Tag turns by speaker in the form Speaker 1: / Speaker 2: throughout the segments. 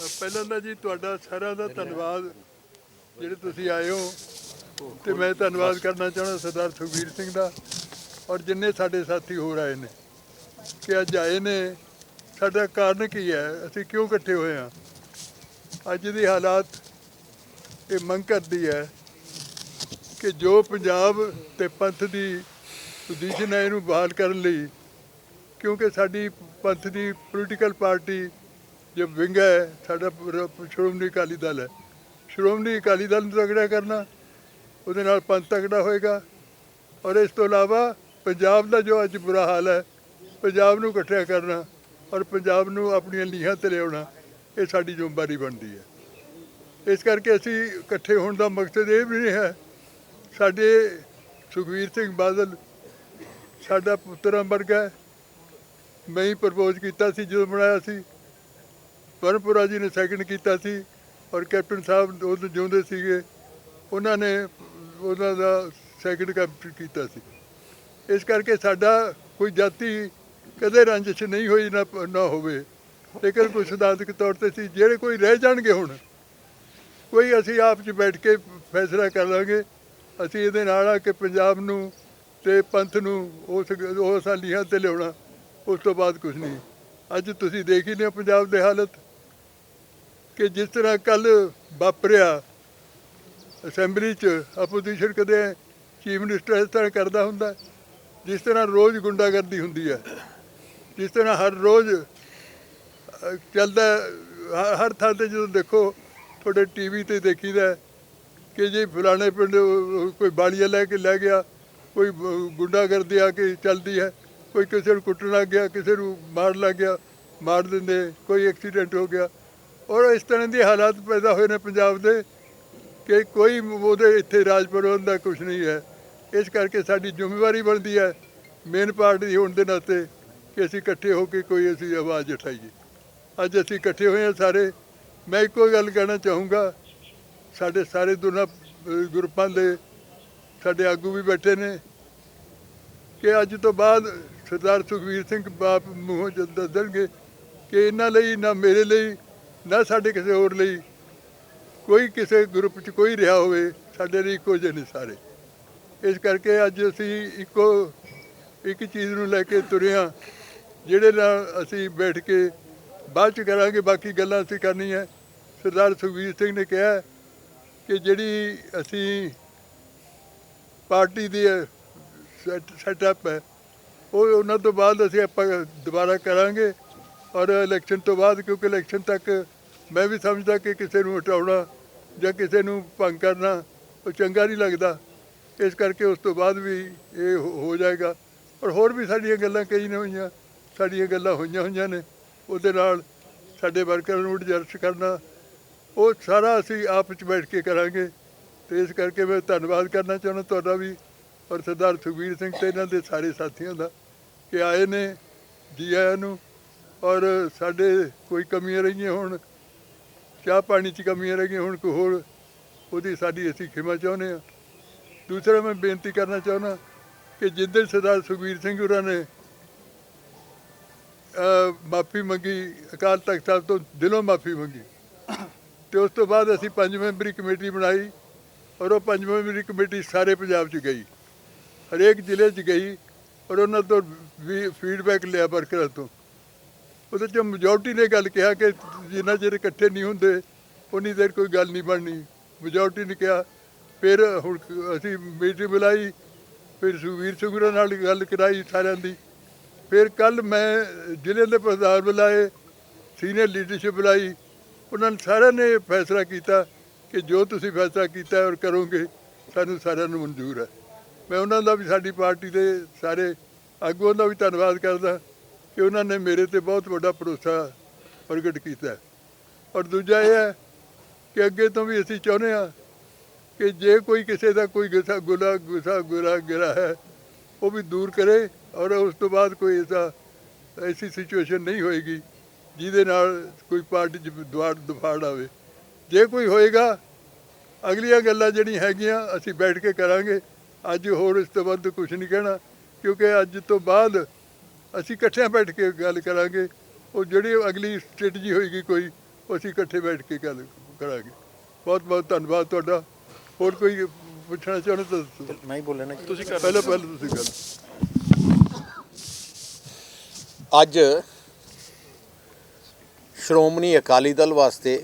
Speaker 1: ਪਹਿਲਾਂ ਤਾਂ ਜੀ ਤੁਹਾਡਾ ਸਾਰਿਆਂ ਦਾ ਧੰਨਵਾਦ, ਜਿਹੜੇ ਤੁਸੀਂ ਆਏ ਹੋ। ਤੇ ਮੈਂ ਧੰਨਵਾਦ ਕਰਨਾ ਚਾਹੁੰਦਾ ਸਰਦਾਰ ਸੁਖਬੀਰ ਸਿੰਘ ਦਾ ਔਰ ਜਿੰਨੇ ਸਾਡੇ ਸਾਥੀ ਹੋਰ ਆਏ ਨੇ ਕਿ ਅੱਜ ਆਏ ਨੇ। ਸਾਡਾ ਕਾਰਨ ਕੀ ਹੈ? ਅਸੀਂ ਕਿਉਂ ਇਕੱਠੇ ਹੋਏ ਹਾਂ? ਅੱਜ ਦੀ ਹਾਲਾਤ ਇਹ ਮੰਗ ਕਰਦੀ ਹੈ ਕਿ ਜੋ ਪੰਜਾਬ ਤੇ ਪੰਥ ਦੀ ਪੋਜੀਸ਼ਨ ਹੈ ਇਹਨੂੰ ਬਹਾਲ ਕਰਨ ਲਈ, ਕਿਉਂਕਿ ਸਾਡੀ ਪੰਥ ਦੀ ਪੋਲੀਟੀਕਲ ਪਾਰਟੀ ਜੋ ਵਿੰਗ ਹੈ, ਸਾਡਾ ਸ਼੍ਰੋਮਣੀ ਅਕਾਲੀ ਦਲ ਹੈ। ਸ਼੍ਰੋਮਣੀ ਅਕਾਲੀ ਦਲ ਨੂੰ ਤਗੜਾ ਕਰਨਾ, ਉਹਦੇ ਨਾਲ ਪੰਥ ਤਗੜਾ ਹੋਏਗਾ। ਔਰ ਇਸ ਤੋਂ ਇਲਾਵਾ ਪੰਜਾਬ ਦਾ ਜੋ ਅੱਜ ਬੁਰਾ ਹਾਲ ਹੈ, ਪੰਜਾਬ ਨੂੰ ਇਕੱਠਿਆ ਕਰਨਾ ਔਰ ਪੰਜਾਬ ਨੂੰ ਆਪਣੀਆਂ ਲੀਹਾਂ ਤੇ ਲਿਆਉਣਾ, ਇਹ ਸਾਡੀ ਜ਼ਿੰਮੇਵਾਰੀ ਬਣਦੀ ਹੈ। ਇਸ ਕਰਕੇ ਅਸੀਂ ਇਕੱਠੇ ਹੋਣ ਦਾ ਮਕਸਦ ਇਹ ਵੀ ਨਹੀਂ ਹੈ, ਸਾਡੇ ਸੁਖਵੀਰ ਸਿੰਘ ਬਾਦਲ, ਸਾਡਾ ਪੁੱਤਰਾਂ ਵਰਗਾ ਹੈ ਮੈਂ ਹੀ ਪ੍ਰਪੋਜ਼ ਕੀਤਾ ਸੀ, ਜਦੋਂ ਬਣਾਇਆ ਸੀ। ਪਰਮਪੁਰਾ ਜੀ ਨੇ ਸੈਕਿੰਡ ਕੀਤਾ ਸੀ ਔਰ ਕੈਪਟਨ ਸਾਹਿਬ ਉਹ ਜਿਉਂਦੇ ਸੀਗੇ, ਉਹਨਾਂ ਨੇ, ਉਹਨਾਂ ਦਾ ਸੈਕਿੰਡ ਕੈਪਟਨ ਕੀਤਾ ਸੀ। ਇਸ ਕਰਕੇ ਸਾਡਾ ਕੋਈ ਜਾਤੀ ਕਦੇ ਰੰਜਿਸ਼ ਨਹੀਂ ਹੋਈ ਨਾ ਨਾ ਹੋਵੇ। ਲੇਕਿਨ ਕੋਈ ਸਿਧਾਂਤਕ ਤੌਰ ਤੇ ਸੀ, ਜਿਹੜੇ ਕੋਈ ਰਹਿ ਜਾਣਗੇ ਹੁਣ, ਕੋਈ ਅਸੀਂ ਆਪ 'ਚ ਬੈਠ ਕੇ ਫੈਸਲਾ ਕਰ ਲਾਂਗੇ। ਅਸੀਂ ਇਹਦੇ ਨਾਲ ਆ ਕਿ ਪੰਜਾਬ ਨੂੰ ਤੇ ਪੰਥ ਨੂੰ ਉਸ ਉਸ ਲੀਹਾਂ ਤੇ ਲਿਆਉਣਾ, ਉਸ ਤੋਂ ਬਾਅਦ ਕੁਝ ਨਹੀਂ। ਅੱਜ ਤੁਸੀਂ ਦੇਖ ਹੀ ਲਿਆ ਪੰਜਾਬ ਦੇ ਹਾਲਤ। ਕਿ ਜਿਸ ਤਰ੍ਹਾਂ ਕੱਲ ਵਾਪਰਿਆ ਅਸੈਂਬਲੀ 'ਚ ਆਪੋਜੀਸ਼ਨ ਕਦੇ ਚੀਫ ਮਿਨਿਸਟਰ ਇਸ ਤਰ੍ਹਾਂ ਕਰਦਾ ਹੁੰਦਾ ਜਿਸ ਤਰ੍ਹਾਂ ਰੋਜ਼ ਗੁੰਡਾਗਰਦੀ ਹੁੰਦੀ ਹੈ ਜਿਸ ਤਰ੍ਹਾਂ ਹਰ ਰੋਜ਼ ਚੱਲਦਾ ਹੈ, ਹਰ- ਥਾਂ ਤੇ ਜਦੋਂ ਦੇਖੋ ਤੁਹਾਡੇ ਟੀਵੀ ਤੇ ਦੇਖੀਦਾ ਕਿ ਜੇ ਫਲਾਣੇ ਪਿੰਡ ਕੋਈ ਬਾੜੀਆਂ ਲੈ ਕੇ ਲੈ ਗਿਆ ਕੋਈ ਗੁੰਡਾਗਰਦੀ ਆ ਕੇ ਚੱਲਦੀ ਹੈ ਕੋਈ ਕਿਸੇ ਨੂੰ ਕੁੱਟਣ ਲੱਗ ਗਿਆ ਕਿਸੇ ਨੂੰ ਮਾਰ ਲੱਗ ਗਿਆ ਮਾਰ ਦਿੰਦੇ ਕੋਈ ਐਕਸੀਡੈਂਟ ਹੋ ਗਿਆ ਔਰ ਇਸ ਤਰ੍ਹਾਂ ਦੇ ਹਾਲਾਤ ਪੈਦਾ ਹੋਏ ਨੇ ਪੰਜਾਬ ਦੇ ਕਿ ਕੋਈ ਉਹਦੇ ਇੱਥੇ ਰਾਜ ਪ੍ਰਬੰਧ ਦਾ ਕੁਝ ਨਹੀਂ ਹੈ। ਇਸ ਕਰਕੇ ਸਾਡੀ ਜ਼ਿੰਮੇਵਾਰੀ ਬਣਦੀ ਹੈ ਮੇਨ ਪਾਰਟੀ ਹੋਣ ਦੇ ਨਾਤੇ ਕਿ ਅਸੀਂ ਇਕੱਠੇ ਹੋ ਕੇ ਕੋਈ ਅਸੀਂ ਆਵਾਜ਼ ਉਠਾਈਏ। ਅੱਜ ਅਸੀਂ ਇਕੱਠੇ ਹੋਏ ਹਾਂ ਸਾਰੇ। ਮੈਂ ਇੱਕੋ ਗੱਲ ਕਹਿਣਾ ਚਾਹੂੰਗਾ, ਸਾਡੇ ਸਾਰੇ ਦੋਨਾਂ ਗਰੁੱਪਾਂ ਦੇ ਸਾਡੇ ਆਗੂ ਵੀ ਬੈਠੇ ਨੇ ਕਿ ਅੱਜ ਤੋਂ ਬਾਅਦ ਸਰਦਾਰ ਸੁਖਵੀਰ ਸਿੰਘ ਬਾਪ ਮੂੰਹੋਂ ਜਦ ਦੱਸਣਗੇ ਕਿ ਇਹਨਾਂ ਲਈ, ਨਾ ਮੇਰੇ ਲਈ ਨਾ ਸਾਡੇ ਕਿਸੇ ਹੋਰ ਲਈ। ਕੋਈ ਕਿਸੇ ਗਰੁੱਪ 'ਚ ਕੋਈ ਰਿਹਾ ਹੋਵੇ, ਸਾਡੇ ਲਈ ਇੱਕੋ ਜਿਹੇ ਨੇ ਸਾਰੇ। ਇਸ ਕਰਕੇ ਅੱਜ ਅਸੀਂ ਇੱਕੋ, ਇੱਕ ਚੀਜ਼ ਨੂੰ ਲੈ ਕੇ ਤੁਰੇ ਹਾਂ ਜਿਹੜੇ ਨਾਲ ਅਸੀਂ ਬੈਠ ਕੇ ਬਾਅਦ ਚ ਕਰਾਂਗੇ, ਬਾਕੀ ਗੱਲਾਂ ਅਸੀਂ ਕਰਨੀਆਂ। ਸਰਦਾਰ ਸੁਖਵੀਰ ਸਿੰਘ ਨੇ ਕਿਹਾ ਕਿ ਜਿਹੜੀ ਅਸੀਂ ਪਾਰਟੀ ਦੀ ਸੈਟਅਪ ਹੈ, ਉਹ ਉਹਨਾਂ ਤੋਂ ਬਾਅਦ ਅਸੀਂ ਆਪਾਂ ਦੁਬਾਰਾ ਕਰਾਂਗੇ। ਔਰ ਇਲੈਕਸ਼ਨ ਤੋਂ ਬਾਅਦ, ਕਿਉਂਕਿ ਇਲੈਕਸ਼ਨ ਤੱਕ ਮੈਂ ਵੀ ਸਮਝਦਾ ਕਿ ਕਿਸੇ ਨੂੰ ਹਟਾਉਣਾ ਜਾਂ ਕਿਸੇ ਨੂੰ ਭੰਗ ਕਰਨਾ ਉਹ ਚੰਗਾ ਨਹੀਂ ਲੱਗਦਾ। ਇਸ ਕਰਕੇ ਉਸ ਤੋਂ ਬਾਅਦ ਵੀ ਇਹ ਹੋ ਹੋ ਜਾਏਗਾ। ਔਰ ਹੋਰ ਵੀ ਸਾਡੀਆਂ ਗੱਲਾਂ ਕਈ ਨੇ ਹੋਈਆਂ। ਸਾਡੀਆਂ ਗੱਲਾਂ ਹੋਈਆਂ ਹੋਈਆਂ ਨੇ। ਉਹਦੇ ਨਾਲ ਸਾਡੇ ਵਰਕਰਾਂ ਨੂੰ ਐਡਜਸਟ ਕਰਨਾ, ਉਹ ਸਾਰਾ ਅਸੀਂ ਆਪ ਵਿੱਚ ਬੈਠ ਕੇ ਕਰਾਂਗੇ। ਤੇ ਇਸ ਕਰਕੇ ਮੈਂ ਧੰਨਵਾਦ ਕਰਨਾ ਚਾਹੁੰਦਾ ਤੁਹਾਡਾ ਵੀ ਔਰ ਸਰਦਾਰ ਸੁਖਬੀਰ ਸਿੰਘ ਤੇ ਇਹਨਾਂ ਦੇ ਸਾਰੇ ਸਾਥੀਆਂ ਦਾ ਕਿ ਆਏ ਨੇ, ਜੀ ਆਇਆਂ ਨੂੰ। ਔਰ ਸਾਡੇ ਕੋਈ ਕਮੀਆਂ ਰਹੀਆਂ ਹੋਣ ਚਾਹ ਪਾਣੀ 'ਚ ਕਮੀਆਂ ਰਹਿ ਗਈਆਂ, ਹੁਣ ਕੋਈ ਹੋਰ ਉਹਦੀ ਸਾਡੀ ਅਸੀਂ ਖਿਮਾ ਚਾਹੁੰਦੇ ਹਾਂ। ਦੂਸਰਾ ਮੈਂ ਬੇਨਤੀ ਕਰਨਾ ਚਾਹੁੰਦਾ ਕਿ ਜਿੱਦਣ ਸਰਦਾਰ ਸੁਖਬੀਰ ਸਿੰਘ ਹੋਰਾਂ ਨੇ ਮਾਫੀ ਮੰਗੀ, ਅਕਾਲ ਤਖਤ ਸਾਹਿਬ ਤੋਂ ਦਿਲੋਂ ਮਾਫੀ ਮੰਗੀ। ਤੇ ਉਸ ਤੋਂ ਬਾਅਦ ਅਸੀਂ ਪੰਜ ਮੈਂਬਰੀ ਕਮੇਟੀ ਬਣਾਈ ਔਰ ਉਹ ਪੰਜ ਮੈਂਬਰੀ ਕਮੇਟੀ ਸਾਰੇ ਪੰਜਾਬ 'ਚ ਗਈ। ਹਰੇਕ ਜ਼ਿਲ੍ਹੇ 'ਚ ਗਈ ਔਰ ਉਹਨਾਂ ਤੋਂ ਵੀ ਫੀਡਬੈਕ ਲਿਆ ਵਰਕਰਾਂ ਤੋਂ। ਉਹਦੇ 'ਚ ਮੈਜੋਰਟੀ ਨੇ ਗੱਲ ਕਿਹਾ ਕਿ ਜਿੰਨਾ ਚਿਰ ਇਕੱਠੇ ਨਹੀਂ ਹੁੰਦੇ, ਉਨੀ ਦੇਰ ਕੋਈ ਗੱਲ ਨਹੀਂ ਬਣਨੀ। ਮੈਜੋਰਟੀ ਨੇ ਕਿਹਾ, ਫਿਰ ਹੁਣ ਅਸੀਂ ਮੀਟਿੰਗ ਬੁਲਾਈ, ਫਿਰ ਸੁਖਵੀਰ ਸਿੰਘ ਨਾਲ ਗੱਲ ਕਰਾਈ ਸਾਰਿਆਂ ਦੀ। ਫਿਰ ਕੱਲ ਮੈਂ ਜ਼ਿਲ੍ਹੇ ਦੇ ਪ੍ਰਧਾਨ ਬੁਲਾਏ ਸੀਨੀਅਰ ਲੀਡਰਸ਼ਿਪ ਬੁਲਾਈ, ਉਹਨਾਂ ਨੇ ਸਾਰਿਆਂ ਨੇ ਫੈਸਲਾ ਕੀਤਾ ਕਿ ਜੋ ਤੁਸੀਂ ਫੈਸਲਾ ਕੀਤਾ ਔਰ ਕਰੋਗੇ, ਸਾਨੂੰ ਸਾਰਿਆਂ ਨੂੰ ਮਨਜ਼ੂਰ ਹੈ। ਮੈਂ ਉਹਨਾਂ ਦਾ ਵੀ ਸਾਡੀ ਪਾਰਟੀ ਦੇ ਸਾਰੇ ਆਗੂਆਂ ਦਾ ਵੀ ਧੰਨਵਾਦ ਕਰਦਾ। ਕਿ ਉਹਨਾਂ ਨੇ ਮੇਰੇ ਤੇ ਬਹੁਤ ਵੱਡਾ ਭਰੋਸਾ ਪ੍ਰਗਟ ਕੀਤਾ ਔਰ ਦੂਜਾ ਇਹ ਹੈ ਕਿ ਅੱਗੇ ਤੋਂ ਵੀ ਅਸੀਂ ਚਾਹੁੰਦੇ ਹਾਂ ਕਿ ਜੇ ਕੋਈ ਕਿਸੇ ਦਾ ਕੋਈ ਗੁੱਸਾ ਗੁਲਾ ਗੁੱਸਾ ਗੁਰਾ ਗਿਰਾ ਹੈ, ਉਹ ਵੀ ਦੂਰ ਕਰੇ ਔਰ ਉਸ ਤੋਂ ਬਾਅਦ ਕੋਈ ਐਸਾ ਐਸੀ ਸਿਚੁਏਸ਼ਨ ਨਹੀਂ ਹੋਏਗੀ ਜਿਹਦੇ ਨਾਲ ਕੋਈ ਪਾਰਟੀ 'ਚ ਦੁਆੜ ਦੁਫਾੜ ਆਵੇ। ਜੇ ਕੋਈ ਹੋਏਗਾ, ਅਗਲੀਆਂ ਗੱਲਾਂ ਜਿਹੜੀਆਂ ਹੈਗੀਆਂ ਅਸੀਂ ਬੈਠ ਕੇ ਕਰਾਂਗੇ। ਅੱਜ ਹੋਰ ਇਸ ਤੋਂ ਵੱਧ ਕੁਝ ਨਹੀਂ ਕਹਿਣਾ, ਕਿਉਂਕਿ ਅੱਜ ਤੋਂ ਬਾਅਦ ਅਸੀਂ ਇਕੱਠਿਆਂ ਬੈਠ ਕੇ ਗੱਲ ਕਰਾਂਗੇ ਉਹ ਜਿਹੜੀ ਅਗਲੀ ਸਟ੍ਰੈਟਜੀ ਹੋਏਗੀ ਕੋਈ ਉਹ ਅਸੀਂ ਇਕੱਠੇ ਬੈਠ ਕੇ ਗੱਲ ਕਰਾਂਗੇ। ਬਹੁਤ ਬਹੁਤ ਧੰਨਵਾਦ ਤੁਹਾਡਾ। ਹੋਰ ਕੋਈ ਪੁੱਛਣਾ ਚਾਹੁੰਦੇ ਤਾਂ ਦੱਸੋ।
Speaker 2: ਮੈਂ ਹੀ ਬੋਲਣਾ ਜੀ।
Speaker 3: ਤੁਸੀਂ ਕਰ
Speaker 1: ਪਹਿਲਾਂ ਪਹਿਲਾਂ ਤੁਸੀਂ ਗੱਲ
Speaker 2: ਅੱਜ ਸ਼੍ਰੋਮਣੀ ਅਕਾਲੀ ਦਲ ਵਾਸਤੇ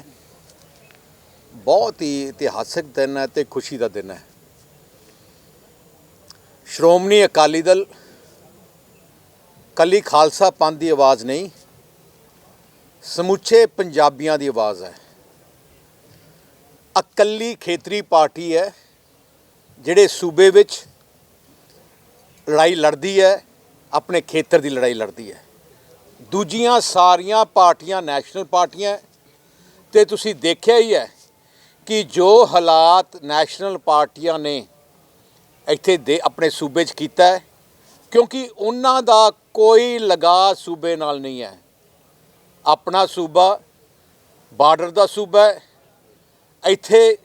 Speaker 2: ਬਹੁਤ ਹੀ ਇਤਿਹਾਸਕ ਦਿਨ ਹੈ ਤੇ ਖੁਸ਼ੀ ਦਾ ਦਿਨ ਹੈ। ਸ਼੍ਰੋਮਣੀ ਅਕਾਲੀ ਦਲ ਕੱਲੀ ਖਾਲਸਾ ਪੰਥ ਦੀ ਆਵਾਜ਼ ਨਹੀਂ, ਸਮੁੱਚੇ ਪੰਜਾਬੀਆਂ ਦੀ ਆਵਾਜ਼ ਹੈ। ਇਕੱਲੀ ਖੇਤਰੀ ਪਾਰਟੀ ਹੈ, ਜਿਹੜੇ ਸੂਬੇ ਵਿੱਚ ਲੜਾਈ ਲੜਦੀ ਹੈ, ਆਪਣੇ ਖੇਤਰ ਦੀ ਲੜਾਈ ਲੜਦੀ ਹੈ। ਦੂਜੀਆਂ ਸਾਰੀਆਂ ਪਾਰਟੀਆਂ ਨੈਸ਼ਨਲ ਪਾਰਟੀਆਂ ਹੈ, ਤੇ ਤੁਸੀਂ ਦੇਖਿਆ ਹੀ ਹੈ ਕਿ ਜੋ ਹਾਲਾਤ ਨੈਸ਼ਨਲ ਪਾਰਟੀਆਂ ਨੇ ਇੱਥੇ ਦੇ ਆਪਣੇ ਸੂਬੇ 'ਚ ਕੀਤਾ ਹੈ ਕਿਉਂਕਿ ਉਹਨਾਂ ਦਾ ਕੋਈ ਲਗਾ ਸੂਬੇ ਨਾਲ ਨਹੀਂ ਹੈ। ਆਪਣਾ ਸੂਬਾ, ਬਾਰਡਰ ਦਾ ਸੂਬਾ ਹੈ। ਇੱਥੇ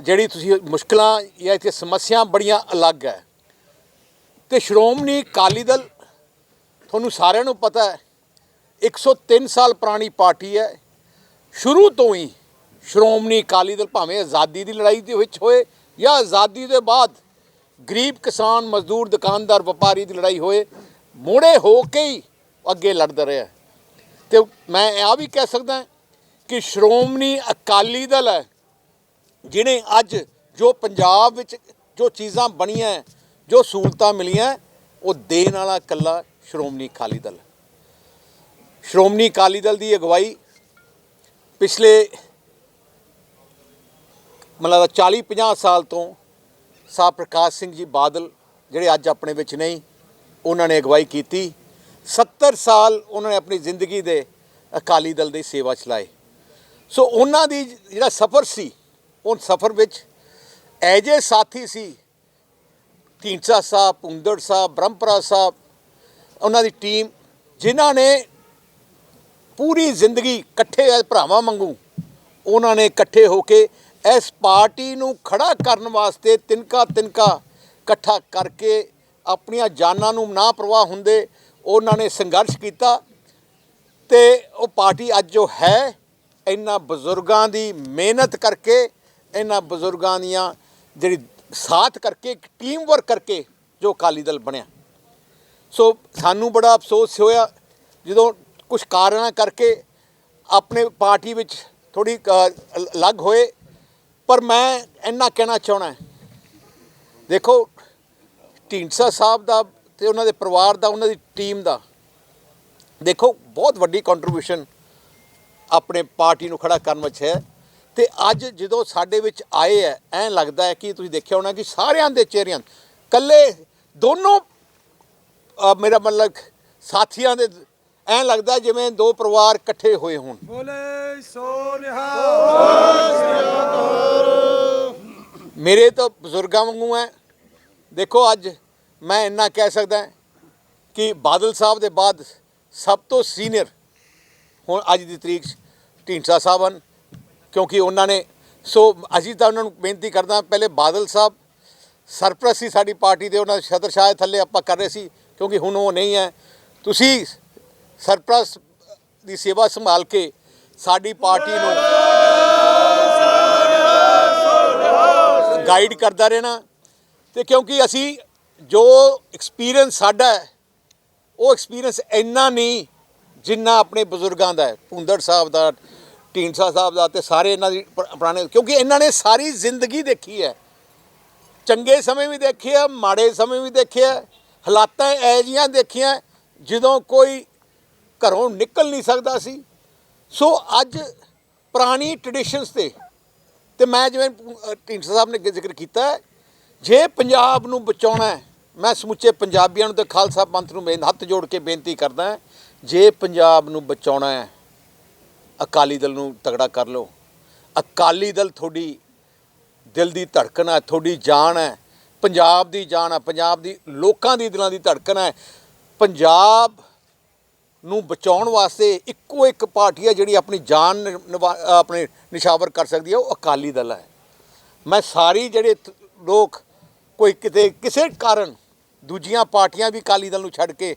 Speaker 2: ਜਿਹੜੀ ਤੁਸੀਂ ਮੁਸ਼ਕਲਾਂ ਜਾਂ ਇੱਥੇ ਸਮੱਸਿਆ ਬੜੀਆਂ ਅਲੱਗ ਹੈ। ਤੇ ਸ਼੍ਰੋਮਣੀ ਅਕਾਲੀ ਦਲ, ਤੁਹਾਨੂੰ ਸਾਰਿਆਂ ਨੂੰ ਪਤਾ ਹੈ 103 ਸਾਲ ਪੁਰਾਣੀ ਪਾਰਟੀ ਹੈ। ਸ਼ੁਰੂ ਤੋਂ ਹੀ ਸ਼੍ਰੋਮਣੀ ਅਕਾਲੀ ਦਲ ਭਾਵੇਂ ਆਜ਼ਾਦੀ ਦੀ ਲੜਾਈ ਦੇ ਵਿੱਚ ਹੋਏ ਜਾਂ ਆਜ਼ਾਦੀ ਦੇ ਬਾਅਦ ਗਰੀਬ ਕਿਸਾਨ, ਮਜ਼ਦੂਰ, ਦੁਕਾਨਦਾਰ, ਵਪਾਰੀ ਦੀ ਲੜਾਈ ਹੋਏ, ਮੋੜੇ ਹੋ ਕੇ ਹੀ ਅੱਗੇ ਲੜਦਾ ਰਿਹਾ ਤੇ ਮੈਂ ਇਹ ਵੀ ਕਹਿ ਸਕਦਾ ਕਿ ਸ਼੍ਰੋਮਣੀ ਅਕਾਲੀ ਦਲ ਹੈ, ਜਿਹਨੇ ਅੱਜ ਜੋ ਪੰਜਾਬ ਵਿੱਚ ਜੋ ਚੀਜ਼ਾਂ ਬਣੀਆਂ ਜੋ ਸਹੂਲਤਾਂ ਮਿਲੀਆਂ ਉਹ ਦੇਣ ਵਾਲਾ ਇਕੱਲਾ ਸ਼੍ਰੋਮਣੀ ਅਕਾਲੀ ਦਲ ਸ਼੍ਰੋਮਣੀ ਅਕਾਲੀ ਦਲ ਦੀ ਅਗਵਾਈ ਪਿਛਲੇ ਮਤਲਬ 40 50 ਸਾਲ ਤੋਂ ਸਾਹ ਪ੍ਰਕਾਸ਼ ਸਿੰਘ ਜੀ ਬਾਦਲ ਜਿਹੜੇ ਅੱਜ ਆਪਣੇ ਵਿੱਚ ਨਹੀਂ, ਉਹਨਾਂ ਨੇ ਅਗਵਾਈ ਕੀਤੀ। 70 ਸਾਲ ਉਹਨਾਂ ਨੇ ਆਪਣੀ ਜ਼ਿੰਦਗੀ ਦੇ ਅਕਾਲੀ ਦਲ ਦੀ ਸੇਵਾ ਚਲਾਈ। ਸੋ ਉਹਨਾਂ ਦੀ ਜਿਹੜਾ ਸਫ਼ਰ ਸੀ, ਉਹ ਸਫ਼ਰ ਵਿੱਚ ਐਜੇ ਸਾਥੀ ਸੀ, ਢੀਂਡਸਾ ਸਾਹਿਬ ਪੁੰਦੜ ਸਾਹਿਬ, ਬ੍ਰਹਮਪੁਰਾ ਸਾਹਿਬ, ਉਹਨਾਂ ਦੀ ਟੀਮ, ਜਿਨ੍ਹਾਂ ਨੇ ਪੂਰੀ ਜ਼ਿੰਦਗੀ ਇਕੱਠੇ, ਭਰਾਵਾਂ ਵਾਂਗੂ, ਉਹਨਾਂ ਨੇ ਇਕੱਠੇ ਹੋ ਕੇ ਇਸ ਪਾਰਟੀ ਨੂੰ ਖੜਾ ਕਰਨ ਵਾਸਤੇ ਤਿਨਕਾ ਤਿਨਕਾ ਇਕੱਠਾ ਕਰਕੇ ਆਪਣੀਆਂ ਜਾਨਾਂ ਨੂੰ ਨਾ ਪ੍ਰਵਾਹ ਹੁੰਦੇ ਉਹਨਾਂ ਨੇ ਸੰਘਰਸ਼ ਕੀਤਾ ਤੇ ਉਹ ਪਾਰਟੀ ਅੱਜ ਜੋ ਹੈ, ਇਹਨਾਂ ਬਜ਼ੁਰਗਾਂ ਦੀ ਮਿਹਨਤ ਕਰਕੇ, ਇਹਨਾਂ ਬਜ਼ੁਰਗਾਂ ਦੀਆਂ ਜਿਹੜੀ ਸਾਥ ਕਰਕੇ, ਇੱਕ ਟੀਮ ਵਰਕ ਕਰਕੇ ਜੋ ਅਕਾਲੀ ਦਲ ਬਣਿਆ। ਸੋ ਸਾਨੂੰ ਬੜਾ ਅਫਸੋਸ ਹੋਇਆ ਜਦੋਂ ਕੁਝ ਕਾਰਨਾਂ ਕਰਕੇ ਆਪਣੇ ਪਾਰਟੀ ਵਿੱਚ ਥੋੜੀ ਅਲੱਗ ਹੋਏ। ਪਰ ਮੈਂ ਇੰਨਾ ਕਹਿਣਾ ਚਾਹਣਾ ਦੇਖੋ, ਢੀਂਡਸਾ ਸਾਹਿਬ ਦਾ ਤੇ ਉਹਨਾਂ ਦੇ ਪਰਿਵਾਰ ਦਾ, ਉਹਨਾਂ ਦੀ ਟੀਮ ਦਾ। ਦੇਖੋ, ਬਹੁਤ ਵੱਡੀ ਕੰਟਰੀਬਿਊਸ਼ਨ ਆਪਣੇ ਪਾਰਟੀ ਨੂੰ ਖੜਾ ਕਰਨ ਵਿੱਚ ਹੈ। ਤੇ ਅੱਜ ਜਦੋਂ ਸਾਡੇ ਵਿੱਚ ਆਏ ਹੈ, ਐਂ ਲੱਗਦਾ ਹੈ ਕਿ ਤੁਸੀਂ ਦੇਖਿਆ ਹੋਣਾ ਕਿ ਸਾਰਿਆਂ ਦੇ ਚਿਹਰਿਆਂ ਕੱਲੇ ਦੋਨੋਂ ਮੇਰਾ ਮਤਲਬ ਸਾਥੀਆਂ ਦੇ ਐਂ ਲੱਗਦਾ ਜਿਵੇਂ ਦੋ ਪਰਿਵਾਰ ਇਕੱਠੇ ਹੋਏ ਹੋਣ।
Speaker 3: ਬੋਲੇ ਸੋ ਨਿਹਾਲ
Speaker 2: ਮੇਰੇ ਤਾਂ ਬਜ਼ੁਰਗਾਂ ਵਾਂਗੂ ਹੈ ਦੇਖੋ ਅੱਜ ਮੈਂ ਇੰਨਾ ਕਹਿ ਸਕਦਾ ਕਿ ਬਾਦਲ ਸਾਹਿਬ ਦੇ ਬਾਅਦ ਸਭ ਤੋਂ ਸੀਨੀਅਰ ਹੁਣ ਅੱਜ ਦੀ ਤਰੀਕ ਢੀਂਡਸਾ ਸਾਹਿਬ ਹਨ ਕਿਉਂਕਿ ਉਹਨਾਂ ਨੇ ਸੋ ਅਸੀਂ ਤਾਂ ਉਹਨਾਂ ਨੂੰ ਬੇਨਤੀ ਕਰਦਾ ਪਹਿਲੇ ਬਾਦਲ ਸਾਹਿਬ ਸਰਪ੍ਰਸਤ ਸੀ ਸਾਡੀ ਪਾਰਟੀ ਦੇ ਉਹਨਾਂ ਦੇ ਛਤਰ ਛਾਇਆ ਥੱਲੇ ਆਪਾਂ ਕਰ ਰਹੇ ਸੀ ਕਿਉਂਕਿ ਹੁਣ ਉਹ ਨਹੀਂ ਹੈ ਤੁਸੀਂ ਸਰਪ੍ਰਸਤ ਦੀ ਸੇਵਾ ਸੰਭਾਲ ਕੇ ਸਾਡੀ ਪਾਰਟੀ ਨੂੰ ਗਾਈਡ ਕਰਦਾ ਰਹਿਣਾ। ਤੇ ਕਿਉਂਕਿ ਅਸੀਂ ਜੋ ਐਕਸਪੀਰੀਅੰਸ ਸਾਡਾ ਹੈ, ਉਹ ਐਕਸਪੀਰੀਅੰਸ ਇੰਨਾ ਨਹੀਂ ਜਿੰਨਾ ਆਪਣੇ ਬਜ਼ੁਰਗਾਂ ਦਾ ਹੈ। ਭੁੰਦੜ ਸਾਹਿਬ ਦਾ, ਢੀਂਡਸਾ ਸਾਹਿਬ ਦਾ ਤੇ ਸਾਰੇ ਇਹਨਾਂ ਦੀ ਪ- ਪੁਰਾਣੇ, ਕਿਉਂਕਿ ਇਹਨਾਂ ਨੇ ਸਾਰੀ ਜ਼ਿੰਦਗੀ ਦੇਖੀ ਹੈ। ਚੰਗੇ ਸਮੇਂ ਵੀ ਦੇਖੇ ਆ, ਮਾੜੇ ਸਮੇਂ ਵੀ ਦੇਖੇ ਆ, ਹਾਲਾਤਾਂ ਇਹੋ ਜਿਹੀਆਂ ਦੇਖੀਆਂ, ਜਦੋਂ ਕੋਈ ਘਰੋਂ ਨਿਕਲ ਨਹੀਂ ਸਕਦਾ ਸੀ। ਸੋ ਅੱਜ ਪੁਰਾਣੀ ਟ੍ਰੈਡੀਸ਼ਨਸ ਤੇ ਤੇ ਮੈਂ ਜਿਵੇਂ ਅ, ਢੀਂਡਸਾ ਸਾਹਿਬ ਨੇ ਜ਼ਿਕਰ ਕੀਤਾ ਜੇ ਪੰਜਾਬ ਨੂੰ ਬਚਾਉਣਾ ਹੈ ਮੈਂ ਸਮੁੱਚੇ ਪੰਜਾਬੀਆਂ ਨੂੰ ਤੇ ਖਾਲਸਾ ਪੰਥ ਨੂੰ ਬੇਨ ਹੱਥ ਜੋੜ ਕੇ ਬੇਨਤੀ ਕਰਦਾ ਜੇ ਪੰਜਾਬ ਨੂੰ ਬਚਾਉਣਾ ਹੈ ਅਕਾਲੀ ਦਲ ਨੂੰ ਤਗੜਾ ਕਰ ਲਓ। ਅਕਾਲੀ ਦਲ ਤੁਹਾਡੀ ਦਿਲ ਦੀ ਧੜਕਣ ਹੈ ਤੁਹਾਡੀ ਜਾਨ ਹੈ ਪੰਜਾਬ ਦੀ ਜਾਨ ਹੈ ਪੰਜਾਬ ਦੀ ਲੋਕਾਂ ਦੀ ਦਿਲਾਂ ਦੀ ਧੜਕਣ ਹੈ। ਪੰਜਾਬ ਨੂੰ ਬਚਾਉਣ ਵਾਸਤੇ ਇੱਕੋ ਇੱਕ ਪਾਰਟੀ ਹੈ ਜਿਹੜੀ ਆਪਣੀ ਜਾਨ ਨਿਭਾ- ਆਪਣੇ ਨਿਸ਼ਾਵਰ ਕਰ ਸਕਦੀ ਹੈ, ਉਹ ਅਕਾਲੀ ਦਲ ਹੈ। ਮੈਂ ਸਾਰੀ ਜਿਹੜੇ ਲੋਕ ਕੋਈ ਕਿਤੇ, ਕਿਸੇ ਕਾਰਨ ਦੂਜੀਆਂ ਪਾਰਟੀਆਂ ਵੀ ਅਕਾਲੀ ਦਲ ਨੂੰ ਛੱਡ ਕੇ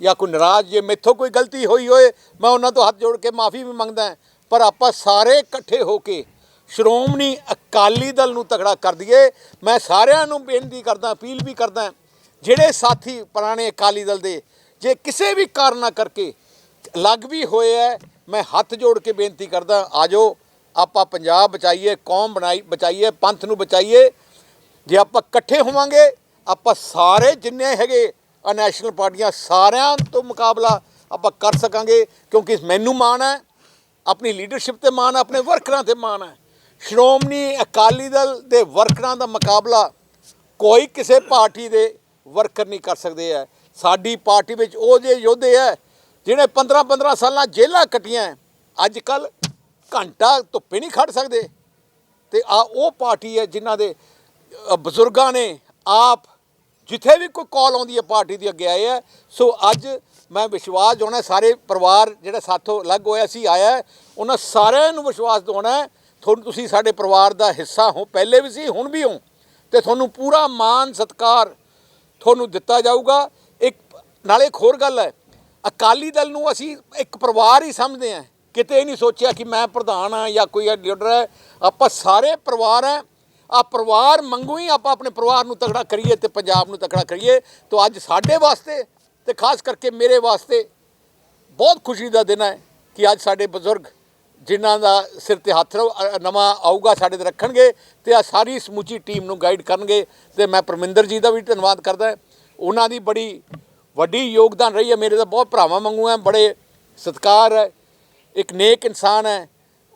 Speaker 2: ਜਾਂ ਕੋਈ ਨਾਰਾਜ਼ ਜੇ ਮੈਥੋਂ ਕੋਈ ਗਲਤੀ ਹੋਈ ਹੋਏ, ਮੈਂ ਉਹਨਾਂ ਤੋਂ ਹੱਥ ਜੋੜ ਕੇ ਮਾਫੀ ਵੀ ਮੰਗਦਾ ਪਰ ਆਪਾਂ ਸਾਰੇ ਇਕੱਠੇ ਹੋ ਕੇ ਸ਼੍ਰੋਮਣੀ ਅਕਾਲੀ ਦਲ ਨੂੰ ਤਗੜਾ ਕਰ ਦਈਏ। ਮੈਂ ਸਾਰਿਆਂ ਨੂੰ ਬੇਨਤੀ ਕਰਦਾ, ਅਪੀਲ ਵੀ ਕਰਦਾ ਜਿਹੜੇ ਸਾਥੀ ਪੁਰਾਣੇ ਅਕਾਲੀ ਦਲ ਦੇ ਜੇ ਕਿਸੇ ਵੀ ਕਾਰਨਾ ਕਰਕੇ ਲੱਗ ਵੀ ਹੋਏ ਹੈ ਮੈਂ ਹੱਥ ਜੋੜ ਕੇ ਬੇਨਤੀ ਕਰਦਾ ਆਜੋ ਆਪਾਂ ਪੰਜਾਬ ਬਚਾਈਏ, ਕੌਮ ਬਣਾਈ, ਬਚਾਈਏ, ਪੰਥ ਨੂੰ ਬਚਾਈਏ। ਜੇ ਆਪਾਂ ਇਕੱਠੇ ਹੋਵਾਂਗੇ, ਆਪਾਂ ਸਾਰੇ ਜਿੰਨੇ ਹੈਗੇ ਆ ਨੈਸ਼ਨਲ ਪਾਰਟੀਆਂ, ਸਾਰਿਆਂ ਤੋਂ ਮੁਕਾਬਲਾ ਆਪਾਂ ਕਰ ਸਕਾਂਗੇ, ਕਿਉਂਕਿ ਮੈਨੂੰ ਮਾਣ ਹੈ ਆਪਣੀ ਲੀਡਰਸ਼ਿਪ ਤੇ ਮਾਣ ਹੈ ਆਪਣੇ ਵਰਕਰਾਂ ਤੇ ਮਾਣ ਹੈ ਸ਼੍ਰੋਮਣੀ ਅਕਾਲੀ ਦਲ ਦੇ ਵਰਕਰਾਂ ਦਾ ਮੁਕਾਬਲਾ ਕੋਈ ਕਿਸੇ ਪਾਰਟੀ ਦੇ ਵਰਕਰ ਨਹੀਂ ਕਰ ਸਕਦੇ ਹੈ ਸਾਡੀ ਪਾਰਟੀ ਵਿੱਚ ਉਹ ਜੇ ਯੋਧੇ ਹੈ ਜਿਹੜੇ 15 15 ਸਾਲਾਂ ਜੇਲ੍ਹਾਂ ਕੱਟੀਆਂ ਅੱਜ ਕੱਲ ਘੰਟਾ ਧੁੱਪੇ ਨਹੀਂ ਖੜ ਸਕਦੇ। ਤੇ ਆ ਉਹ ਪਾਰਟੀ ਹੈ ਜਿਨ੍ਹਾਂ ਦੇ ਬਜ਼ੁਰਗਾਂ ਨੇ ਆਪ ਜਿੱਥੇ ਵੀ ਕੋਈ ਕਾਲ ਆਉਂਦੀ ਹੈ ਪਾਰਟੀ ਦੀ ਅੱਗੇ ਆਏ ਹੈ ਸੋ ਅੱਜ ਮੈਂ ਵਿਸ਼ਵਾਸ ਦਿਵਾਉਣਾ, ਸਾਰੇ ਪਰਿਵਾਰ ਜਿਹੜਾ ਸਾਥੋਂ ਅਲੱਗ ਹੋਇਆ ਸੀ, ਆਇਆ ਉਹਨਾਂ ਸਾਰਿਆਂ ਨੂੰ ਵਿਸ਼ਵਾਸ ਦਿਵਾਉਣਾ ਤੁਹਾਨੂੰ ਤੁਸੀਂ ਸਾਡੇ ਪਰਿਵਾਰ ਦਾ ਹਿੱਸਾ ਹੋ, ਪਹਿਲੇ ਵੀ ਸੀ, ਹੁਣ ਵੀ ਹੋ, ਤੇ ਤੁਹਾਨੂੰ ਪੂਰਾ ਮਾਣ, ਸਤਿਕਾਰ ਤੁਹਾਨੂੰ ਦਿੱਤਾ ਜਾਊਗਾ। ਨਾਲੇ ਇੱਕ ਹੋਰ ਗੱਲ ਹੈ, ਅਕਾਲੀ ਦਲ ਨੂੰ ਅਸੀਂ ਇੱਕ ਪਰਿਵਾਰ ਹੀ ਸਮਝਦੇ ਹਾਂ। ਕਿਤੇ ਇਹ ਨਹੀਂ ਸੋਚਿਆ ਕਿ ਮੈਂ ਪ੍ਰਧਾਨ ਹਾਂ ਜਾਂ ਕੋਈ ਲੀਡਰ ਹੈ। ਆਪਾਂ ਸਾਰੇ ਪਰਿਵਾਰ ਹੈ। ਆ ਪਰਿਵਾਰ ਮੰਗੂ ਹੀ ਆਪਾਂ ਆਪਣੇ ਪਰਿਵਾਰ ਨੂੰ ਤਕੜਾ ਕਰੀਏ ਤੇ ਪੰਜਾਬ ਨੂੰ ਤਕੜਾ ਕਰੀਏ। ਤਾਂ ਅੱਜ ਸਾਡੇ ਵਾਸਤੇ ਤੇ ਖਾਸ ਕਰਕੇ ਮੇਰੇ ਵਾਸਤੇ ਬਹੁਤ ਖੁਸ਼ੀ ਦਾ ਦਿਨ ਹੈ ਕਿ ਅੱਜ ਸਾਡੇ ਬਜ਼ੁਰਗ ਜਿਨ੍ਹਾਂ ਦਾ ਸਿਰ ਤੇ ਹੱਥ ਰ- ਨਵਾਂ ਆਊਗਾ, ਸਾਡੇ ਤੇ ਰੱਖਣਗੇ ਤੇ ਆ ਸਾਰੀ ਸਮੁੱਚੀ ਟੀਮ ਨੂੰ ਗਾਈਡ ਕਰਨਗੇ। ਤੇ ਮੈਂ ਪਰਮਿੰਦਰ ਜੀ ਦਾ ਵੀ ਧੰਨਵਾਦ ਕਰਦਾ। ਉਹਨਾਂ ਦੀ ਬੜੀ ਵੱਡੀ ਯੋਗਦਾਨ ਰਹੀ ਹੈ, ਮੇਰੇ ਤਾਂ ਬਹੁਤ ਭਰਾਵਾਂ ਵਾਂਗੂ ਹੈ ਬੜੇ ਸਤਿਕਾਰ ਹੈ ਇੱਕ ਨੇਕ ਇਨਸਾਨ ਹੈ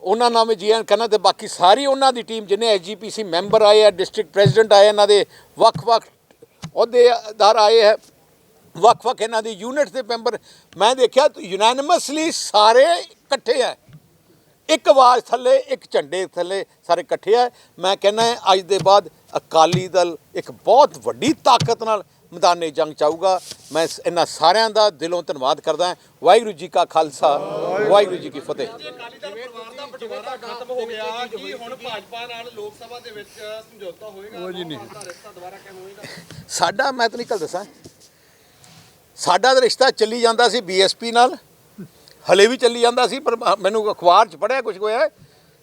Speaker 2: ਉਹਨਾਂ ਨਾਲ ਮੈਂ ਜੀਐਨ ਕਰਨਾ ਤੇ ਬਾਕੀ ਸਾਰੀ ਉਹਨਾਂ ਦੀ ਟੀਮ ਜਿਨੇ ਐਸਜੀਪੀਸੀ ਮੈਂਬਰ ਆਏ ਆ, ਡਿਸਟ੍ਰਿਕਟ ਪ੍ਰੈਜ਼ੀਡੈਂਟ ਆਏ ਇਹਨਾਂ ਦੇ ਵੱਖ-ਵੱਖ ਅਹੁਦੇਦਾਰ ਆਏ ਹੈ ਵੱਖ-ਵੱਖ ਇਹਨਾਂ ਦੀ ਯੂਨਿਟ ਦੇ ਮੈਂਬਰ। ਮੈਂ ਦੇਖਿਆ ਯੂਨੈਨਿਮਸਲੀ ਸਾਰੇ ਇਕੱਠੇ ਹੈ ਇੱਕ ਆਵਾਜ਼ ਥੱਲੇ, ਇੱਕ ਝੰਡੇ ਥੱਲੇ ਸਾਰੇ ਇਕੱਠੇ ਆ ਮੈਂ ਕਹਿੰਦਾ ਅੱਜ ਦੇ ਬਾਅਦ ਅਕਾਲੀ ਦਲ ਇੱਕ ਬਹੁਤ ਵੱਡੀ ਤਾਕਤ ਨਾਲ ਮੈਦਾਨੇ ਜੰਗ ਚਾਊਗਾ। ਮੈਂ ਇਹਨਾਂ ਸਾਰਿਆਂ ਦਾ ਦਿਲੋਂ ਧੰਨਵਾਦ ਕਰਦਾ ਵਾਹਿਗੁਰੂ ਜੀ ਕਾ ਖਾਲਸਾ ਵਾਹਿਗੁਰੂ ਜੀ ਕੀ ਫਤਿਹ।
Speaker 4: ਖਤਮ ਹੋ ਗਿਆ ਕੀ ਹੁਣ ਭਾਜਪਾ ਨਾਲ ਲੋਕ ਸਭਾ ਦੇ ਵਿੱਚ ਸਮਝੌਤਾ ਹੋਏਗਾ?
Speaker 1: ਉਹ ਜੀ ਨਹੀਂ।
Speaker 4: ਰਿਸ਼ਤਾ ਦੁਬਾਰਾ ਕਿਵੇਂ ਹੋਏਗਾ?
Speaker 2: ਸਾਡਾ ਮੈਂ ਤਾਂ ਨਹੀਂ ਕੱਲ ਦੱਸਾਂ। ਸਾਡਾ ਤਾਂ ਰਿਸ਼ਤਾ ਚੱਲੀ ਜਾਂਦਾ ਸੀ ਬੀਐਸਪੀ ਨਾਲ। ਹਲੇ ਵੀ ਚੱਲੀ ਜਾਂਦਾ ਸੀ ਪਰ ਮੈਨੂੰ ਅਖਬਾਰ 'ਚ ਪੜਿਆ ਕੁਝ ਹੋਇਆ।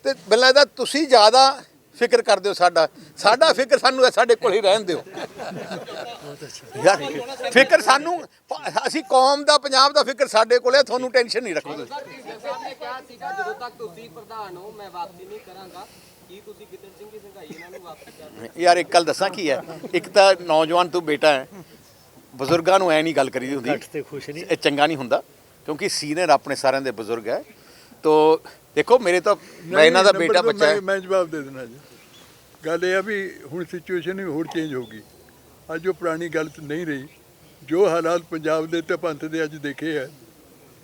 Speaker 2: ਤੇ ਮੈਨੂੰ ਲੱਗਦਾ ਤੁਸੀਂ ਜ਼ਿਆਦਾ ਫਿਕਰ ਕਰਦੇ ਹੋ ਸਾਡਾ। ਸਾਡਾ ਫਿਕਰ ਸਾਨੂੰ ਸਾਡੇ ਕੋਲ ਹੀ ਰਹਿਣ ਦਿਓ। ਯਾਰ ਫਿਕਰ ਸਾਨੂੰ ਅਸੀਂ ਕੌਮ ਦਾ ਪੰਜਾਬ ਦਾ ਫਿਕਰ ਸਾਡੇ ਕੋਲ ਹੈ ਤੁਹਾਨੂੰ ਟੈਨਸ਼ਨ ਨਹੀਂ
Speaker 5: ਸੀਗਾ ਜਦੋਂ ਤੱਕ ਤੁਸੀਂ ਪ੍ਰਧਾਨ ਹੋ ਮੈਂ ਵਾਪਸੀ ਨਹੀਂ ਕਰਾਂਗਾ। ਕੀ ਤੁਸੀਂ ਗਿੱਦੜ ਸਿੰਘ ਦੀ ਸੰਘਾਈ ਇਹਨਾਂ ਨੂੰ ਵਾਪਸੀ ਕਰ
Speaker 2: ਯਾਰ ਇੱਕ ਗੱਲ ਦੱਸਾਂ ਕੀ ਹੈ? ਇੱਕ ਤਾਂ ਨੌਜਵਾਨ ਤੂੰ ਬੇਟਾ ਹੈ ਬਜ਼ੁਰਗਾਂ ਨੂੰ ਐ ਨਹੀਂ ਗੱਲ ਕਰੀਦੀ ਹੁੰਦੀ। ਇਹ ਚੰਗਾ ਨਹੀਂ ਹੁੰਦਾ ਕਿਉਂਕਿ ਸੀਨੀਅਰ ਆਪਣੇ ਸਾਰਿਆਂ ਦੇ ਬਜ਼ੁਰਗ ਹੈ। ਤੋ ਦੇਖੋ ਮੇਰੇ ਤਾਂ ਮੈਂ ਇਹਨਾਂ ਦਾ ਬੇਟਾ ਬੱਚਾ ਹੈ।
Speaker 1: ਮੈਂ- ਜਵਾਬ ਦੇ ਦੇਣਾ ਜੀ। ਗੱਲ ਇਹ ਆ ਵੀ ਹੁਣ ਸਿਚੁਏਸ਼ਨ ਵੀ ਹੋਰ ਚੇਂਜ ਹੋ ਗਈ। ਅੱਜ ਉਹ ਪੁਰਾਣੀ ਗੱਲ ਨਹੀਂ ਰਹੀ। ਜੋ ਹਾਲਾਤ ਪੰਜਾਬ ਦੇ ਤੇ ਪੰਥ ਦੇ ਅੱਜ ਦੇਖੇ ਹੈ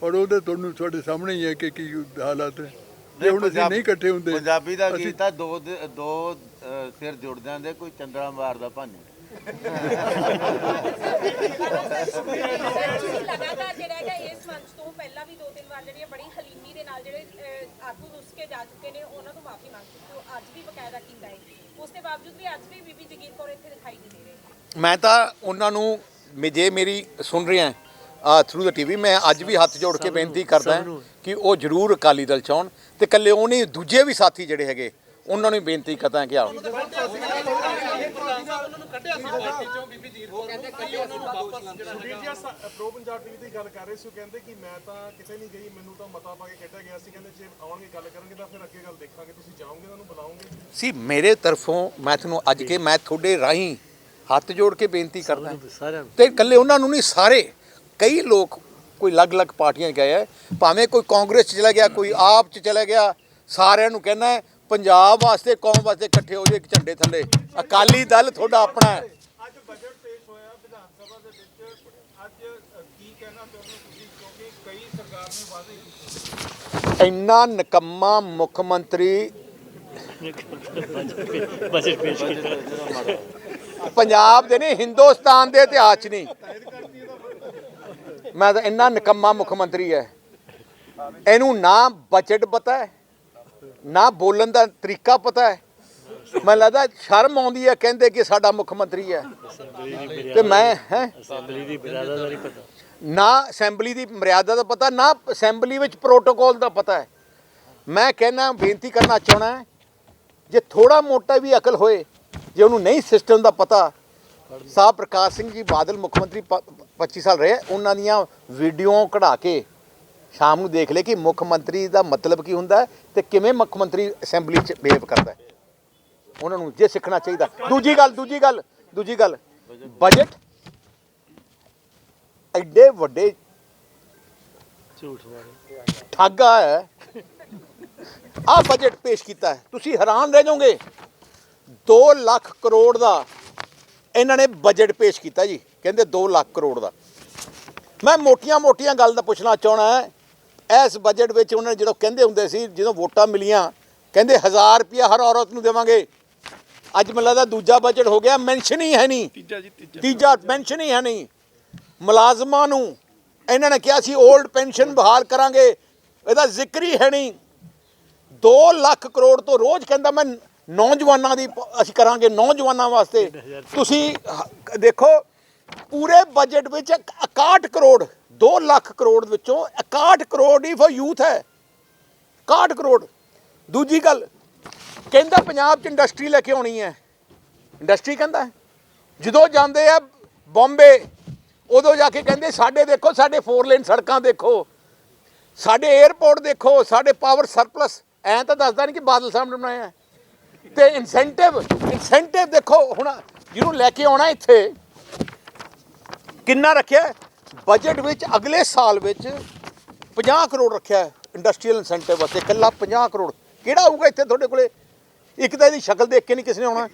Speaker 1: ਔਰ ਉਹਦੇ ਤੁਹਾਨੂੰ ਤੁਹਾਡੇ ਸਾਹਮਣੇ ਹੀ ਹੈ ਕਿ ਕੀ ਹਾਲਾਤ ਹੈ। ਜੇ ਹੁਣ ਅਸੀਂ ਨਹੀਂ ਇਕੱਠੇ ਹੁੰਦੇ
Speaker 6: ਪੰਜਾਬੀ ਦਾ ਗੀਤ ਆ ਦੋ ਦ- ਸਿਰ ਜੁੜ ਜਾਂਦੇ ਕੋਈ ਚੰਦਰਾ ਮਾਰਦਾ ਭਾਨੀ।
Speaker 7: ਲਗਾਤਾਰ ਜਿਹੜਾ ਹੈਗਾ ਇਸ ਮੰਚ ਤੋਂ ਪਹਿਲਾਂ ਵੀ ਦੋ ਤਿੰਨ ਵਾਰ ਜਿਹੜੀਆਂ ਬੜੀ ਹਲੀਮੀ ਦੇ ਨਾਲ ਜਿਹੜੇ ਅਹ, ਆਗੂ ਰੁੱਸ ਕੇ ਜਾ ਚੁੱਕੇ ਨੇ ਉਹਨਾਂ ਤੋਂ ਮਾਫੀ ਮੰਗ ਚੁੱਕੇ ਹੋ ਅੱਜ ਵੀ ਬਕਾਇਦਾ ਕੀਤਾ ਹੈ ਉਸ ਦੇ ਬਾਵਜੂਦ ਵੀ ਅੱਜ ਵੀ ਬੀਬੀ ਜਗੀਰ ਕੌਰ ਇੱਥੇ ਦਿਖਾਈ ਨਹੀਂ ਦੇ ਰਹੇ
Speaker 2: ਮੈਂ ਤਾਂ ਉਹਨਾਂ ਨੂੰ ਜੇ ਮੇਰੀ ਸੁਣ ਰਹੇ ਆ ਥਰੂ ਦਾ ਟੀਵੀ ਮੈਂ ਅੱਜ ਵੀ ਹੱਥ ਜੋੜ ਕੇ ਬੇਨਤੀ ਕਰਦਾ ਕਿ ਉਹ ਜ਼ਰੂਰ ਅਕਾਲੀ ਦਲ ਚਾਉਣ ਤੇ ਕੱਲੇ ਉਹ ਨਹੀਂ ਦੂਜੇ ਵੀ ਸਾਥੀ ਜਿਹੜੇ ਹੈਗੇ ਉਹਨਾਂ ਨੂੰ ਵੀ ਬੇਨਤੀ ਕਰਦਾ ਕਿ ਆਓ।
Speaker 8: ਵੀਰ ਜੀ ਪ੍ਰੋ ਪੰਜਾਬ ਟੀਵੀ ਦੀ ਗੱਲ ਕਰ ਰਹੇ ਸੀ ਉਹ ਕਹਿੰਦੇ ਕਿ ਮੈਂ ਤਾਂ ਕਿਤੇ ਨਹੀਂ ਗਈ ਮੈਨੂੰ ਤਾਂ ਮਤਾ ਪਾ ਕੇ ਕੱਢਿਆ ਗਿਆ ਸੀ ਕਹਿੰਦੇ ਜੇ ਆਉਣਗੇ ਗੱਲ ਕਰਨਗੇ ਤਾਂ ਫਿਰ ਅੱਗੇ ਗੱਲ ਦੇਖਾਂਗੇ ਤੁਸੀਂ ਜਾਓਗੇ ਉਹਨਾਂ ਨੂੰ ਬੁਲਾਓਗੇ
Speaker 2: ਸੀ ਮੇਰੇ ਤਰਫੋਂ ਮੈਂ ਤੁਹਾਨੂੰ ਅੱਜ ਕੇ ਮੈਂ ਤੁਹਾਡੇ ਰਾਹੀਂ ਹੱਥ ਜੋੜ ਕੇ ਬੇਨਤੀ ਕਰਦਾ ਤੇ ਇਕੱਲੇ ਉਹਨਾਂ ਨੂੰ ਨਹੀਂ ਸਾਰੇ ਕਈ ਲੋਕ ਕੋਈ ਅਲੱਗ-ਅਲੱਗ ਪਾਰਟੀਆਂ ਗਏ ਹੈ ਭਾਵੇਂ ਕੋਈ ਕਾਂਗਰਸ 'ਚ ਚਲਾ ਗਿਆ ਕੋਈ ਆਪ 'ਚ ਚਲਾ ਗਿਆ ਸਾਰਿਆਂ ਨੂੰ ਕਹਿਣਾ ਹੈ ਪੰਜਾਬ ਵਾਸਤੇ ਕੌਮ ਵਾਸਤੇ ਇਕੱਠੇ ਹੋ ਜਾਓ ਇੱਕ ਝੰਡੇ ਥੱਲੇ। ਅਕਾਲੀ ਦਲ ਤੁਹਾਡਾ ਆਪਣਾ ਹੈ।
Speaker 8: ਅੱਜ ਬਜਟ ਪੇਸ਼ ਹੋਇਆ ਵਿਧਾਨ ਸਭਾ ਦੇ ਵਿੱਚ। ਅੱਜ ਕੀ ਕਹਿਣਾ ਚਾਹੁੰਦੇ ਤੁਸੀਂ? ਕਿਉਂਕਿ ਕਈ ਸਰਕਾਰ ਨੇ ਵਾਅਦੇ ਕੀਤੇ।
Speaker 2: ਇੰਨਾ ਨਕੰਮਾ ਮੁੱਖ ਮੰਤਰੀ
Speaker 9: ਬਜਟ ਪੇਸ਼ ਕੀਤਾ।
Speaker 2: ਪੰਜਾਬ ਦੇ ਨਹੀਂ ਹਿੰਦੁਸਤਾਨ ਦੇ ਇਤਿਹਾਸ 'ਚ ਨਹੀਂ। ਮੈਂ ਤਾਂ ਇੰਨਾ ਨਕੰਮਾ ਮੁੱਖ ਮੰਤਰੀ ਹੈ। ਇਹਨੂੰ ਨਾ ਬਜਟ ਪਤਾ ਹੈ ਨਾ ਬੋਲਣ ਦਾ ਤਰੀਕਾ ਪਤਾ ਹੈ ਮੈਨੂੰ ਲੱਗਦਾ ਸ਼ਰਮ ਆਉਂਦੀ ਹੈ ਕਹਿੰਦੇ ਕਿ ਸਾਡਾ ਮੁੱਖ ਮੰਤਰੀ ਹੈ। ਤੇ ਮੈਂ ਹੈ?
Speaker 9: ਅਸੈਂਬਲੀ ਦੀ ਬਰਾਦਰ ਦਾ ਨਹੀਂ ਪਤਾ।
Speaker 2: ਨਾ ਅਸੈਂਬਲੀ ਦੀ ਮਰਿਆਦਾ ਦਾ ਪਤਾ ਨਾ ਅਸੈਂਬਲੀ ਵਿੱਚ ਪ੍ਰੋਟੋਕਾਲ ਦਾ ਪਤਾ ਹੈ। ਮੈਂ ਕਹਿਣਾ ਬੇਨਤੀ ਕਰਨਾ ਚਾਹਣਾ ਜੇ ਥੋੜਾ ਮੋਟਾ ਵੀ ਅਕਲ ਹੋਏ ਜੇ ਉਹਨੂੰ ਨਹੀਂ ਸਿਸਟਮ ਦਾ ਪਤਾ ਸਾਹਿਬ ਪ੍ਰਕਾਸ਼ ਸਿੰਘ ਜੀ ਬਾਦਲ ਮੁੱਖ ਮੰਤਰੀ ਪ- 25 ਸਾਲ ਰਹੇ ਉਹਨਾਂ ਦੀਆਂ ਵੀਡੀਓ ਕਢਾ ਕੇ ਸ਼ਾਮ ਨੂੰ ਦੇਖ ਲੈ ਕਿ ਮੁੱਖ ਮੰਤਰੀ ਦਾ ਮਤਲਬ ਕੀ ਹੁੰਦਾ ਤੇ ਕਿਵੇਂ ਮੁੱਖ ਮੰਤਰੀ ਅਸੈਂਬਲੀ 'ਚ ਬਿਹੇਵ ਕਰਦਾ ਹੈ। ਉਹਨਾਂ ਨੂੰ ਜੇ ਸਿੱਖਣਾ ਚਾਹੀਦਾ। ਦੂਜੀ ਗੱਲ ਦੂਜੀ ਗੱਲ ਦੂਜੀ ਗੱਲ। ਬਜਟ ਐਡੇ ਵੱਡੇ
Speaker 9: ਝੂਠ ਮਾਰੇ
Speaker 2: ਠੱਗਾ ਹੈ। ਆ ਬਜਟ ਪੇਸ਼ ਕੀਤਾ ਹੈ। ਤੁਸੀਂ ਹੈਰਾਨ ਰਹਿ ਜਾਓਗੇ। 2 ਲੱਖ ਕਰੋੜ ਦਾ ਇਹਨਾਂ ਨੇ ਬਜਟ ਪੇਸ਼ ਕੀਤਾ ਜੀ। ਕਹਿੰਦੇ 2 ਲੱਖ ਕਰੋੜ ਦਾ। ਮੈਂ ਮੋਟੀਆਂ-ਮੋਟੀਆਂ ਗੱਲ ਦਾ ਪੁੱਛਣਾ ਚਾਹਣਾ ਹੈ। ਇਸ ਬਜਟ ਵਿੱਚ ਉਹਨਾਂ ਨੇ ਜਦੋਂ ਕਹਿੰਦੇ ਹੁੰਦੇ ਸੀ, ਜਦੋਂ ਵੋਟਾਂ ਮਿਲੀਆਂ, ਕਹਿੰਦੇ 1000 ਰੁਪਇਆ ਹਰ ਔਰਤ ਨੂੰ ਦੇਵਾਂਗੇ। ਅੱਜ ਮੈਨੂੰ ਲੱਗਦਾ ਦੂਜਾ ਬਜਟ ਹੋ ਗਿਆ ਮੈਂਸ਼ਨ ਹੀ ਹੈ ਨਹੀਂ। ਤੀਜਾ ਜੀ ਤੀਜਾ। ਮੈਂਸ਼ਨ ਹੀ ਹੈ ਨਹੀਂ। ਮੁਲਾਜ਼ਮਾਂ ਨੂੰ ਇਹਨਾਂ ਨੇ ਕਿਹਾ ਸੀ 올ਡ ਪੈਨਸ਼ਨ ਬਹਾਲ ਕਰਾਂਗੇ। ਇਹਦਾ ਜ਼ਿਕਰ ਹੀ ਹੈ ਨਹੀਂ। 2 ਲੱਖ ਕਰੋੜ ਤੋਂ ਰੋਜ਼ ਕਹਿੰਦਾ ਮੈਂ ਨੌਜਵਾਨਾਂ ਦੀ ਅਸੀਂ ਕਰਾਂਗੇ ਨੌਜਵਾਨਾਂ ਵਾਸਤੇ। ਤੁਸੀਂ ਦੇਖੋ ਪੂਰੇ ਬਜਟ ਵਿੱਚ 61 ਕਰੋੜ 2 ਲੱਖ ਕਰੋੜ ਵਿੱਚੋਂ 61 ਕਰੋੜ ਹੀ ਫॉर ਯੂਥ ਹੈ। 61 ਕਰੋੜ। ਦੂਜੀ ਗੱਲ ਕਹਿੰਦਾ ਪੰਜਾਬ 'ਚ ਇੰਡਸਟਰੀ ਲੈ ਕੇ ਆਉਣੀ ਹੈ। ਇੰਡਸਟਰੀ ਕਹਿੰਦਾ ਜਦੋਂ ਜਾਂਦੇ ਆ ਬੰਬੇ, ਉਦੋਂ ਜਾ ਕੇ ਕਹਿੰਦੇ, ਸਾਡੇ ਦੇਖੋ, ਸਾਡੇ ਫੋਰ ਲੇਨ ਸੜਕਾਂ ਦੇਖੋ। ਸਾਡੇ 에어ਪੋਰਟ ਦੇਖੋ, ਸਾਡੇ ਪਾਵਰ ਸਰਪਲਸ ਐਂ ਤਾਂ ਦੱਸਦਾ ਨਹੀਂ ਕਿ ਬਾਦਲ ਸਾਹਿਬ ਨੇ ਬਣਾਇਆ। ਹੈ। ਤੇ ਇਨਸੈਂਟਿਵ ਇਨਸੈਂਟਿਵ ਦੇਖੋ, ਹੁਣ ਜਿਹਨੂੰ ਲੈ ਕੇ ਆਉਣਾ ਇੱਥੇ, ਕਿੰਨਾ ਰੱਖਿਆ ਬਜਟ ਵਿੱਚ ਅਗਲੇ ਸਾਲ ਵਿੱਚ 50 ਕਰੋੜ ਰੱਖਿਆ ਇੰਡਸਟਰੀਅਲ ਇਨਸੈਂਟਿਵ ਵਾਸਤੇ ਇਕੱਲਾ 50 ਕਰੋੜ। ਕਿਹੜਾ ਆਊਗਾ ਇੱਥੇ ਤੁਹਾਡੇ ਕੋਲੇ? ਇੱਕ ਤਾਂ ਇਹਦੀ ਸ਼ਕਲ ਦੇਖ ਕੇ ਨਹੀਂ ਕਿਸੇ ਨੇ ਆਉਣਾ।